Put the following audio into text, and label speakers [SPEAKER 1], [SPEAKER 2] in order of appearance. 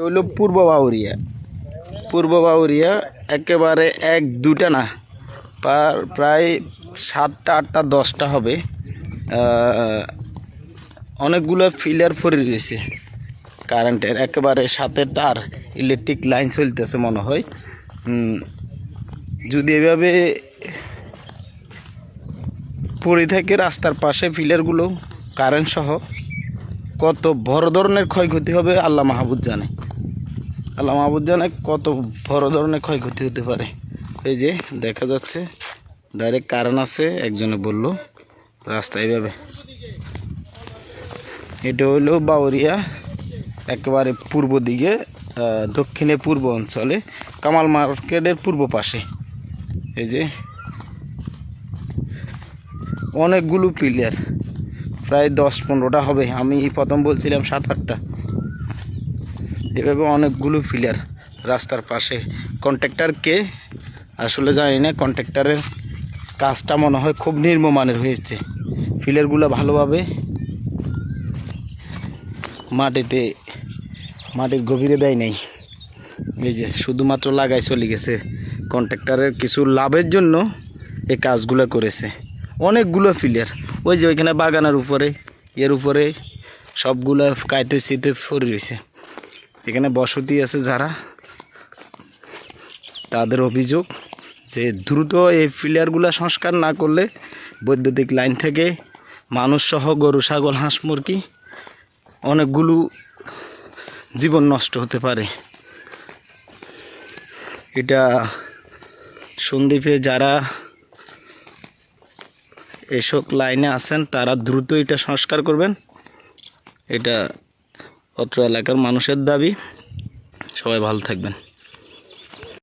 [SPEAKER 1] হইল পূর্ব বাউরিয়া। পূর্ব বাউরিয়া একেবারে এক দুটা না, পার- প্রায় সাতটা, আটটা, দশটা হবে। অনেকগুলো ফিলার পরে রয়েছে। কারেন্টের একেবারে সাথে তার ইলেকট্রিক লাইন চলতেছে মনে হয়। যদি এভাবে পড়ে থাকে রাস্তার পাশে ফিলারগুলো, কারেন্ট সহ, কত বড় ধরনের ক্ষয়ক্ষতি হবে আল্লাহ মাহবুদ জানে। আল্লাহ মাহবুদ জানে কত বড় ধরনের ক্ষয়ক্ষতি হতে পারে। এই যে দেখা যাচ্ছে ডাইরেক্ট কারণ আছে, একজনে বলল, রাস্তা এইভাবে। এটা হলো বাউরিয়া, একেবারে পূর্ব দিকে দক্ষিণে পূর্ব অঞ্চলে, কামাল মার্কেটের পূর্ব পাশে। এই যে অনেকগুলো পিলার, প্রায় দশ পনেরোটা হবে। আমি প্রথম বলছিলাম সাত আটটা। এভাবে অনেকগুলো ফিলার রাস্তার পাশে। কন্ট্রাক্টর কে আসলে জানি না কন্ট্রাক্টরের কাজটা মনে হয় খুব নির্মমানের হয়েছে। ফিলারগুলো ভালোভাবে মাটিতে, মাটির গভীরে দেয় নাই। এই যে শুধুমাত্র লাগাই চলে গেছে। কন্ট্রাক্টরের কিছু লাভের জন্য এই কাজগুলো করেছে। অনেকগুলো ফিলার ওই যে ওইখানে বাগানের উপরে, এর উপরে সবগুলো কাইতে শীতে পড়ে রয়েছে। এখানে বসতি আছে যারা। তাদের অভিযোগ যে দ্রুত এই ফিলিয়ারগুলো সংস্কার না করলে বৈদ্যুতিক লাইন থেকে মানুষ সহ গরু, ছাগল, হাঁস, মুরগি অনেকগুলো জীবন নষ্ট হতে পারে। এটা সন্দ্বীপে যারা এসব লাইনে আছেন, তারা দ্রুত এটা সংস্কার করবেন। এটা অত্র এলাকার মানুষের দাবি। সবাই ভালো থাকবেন।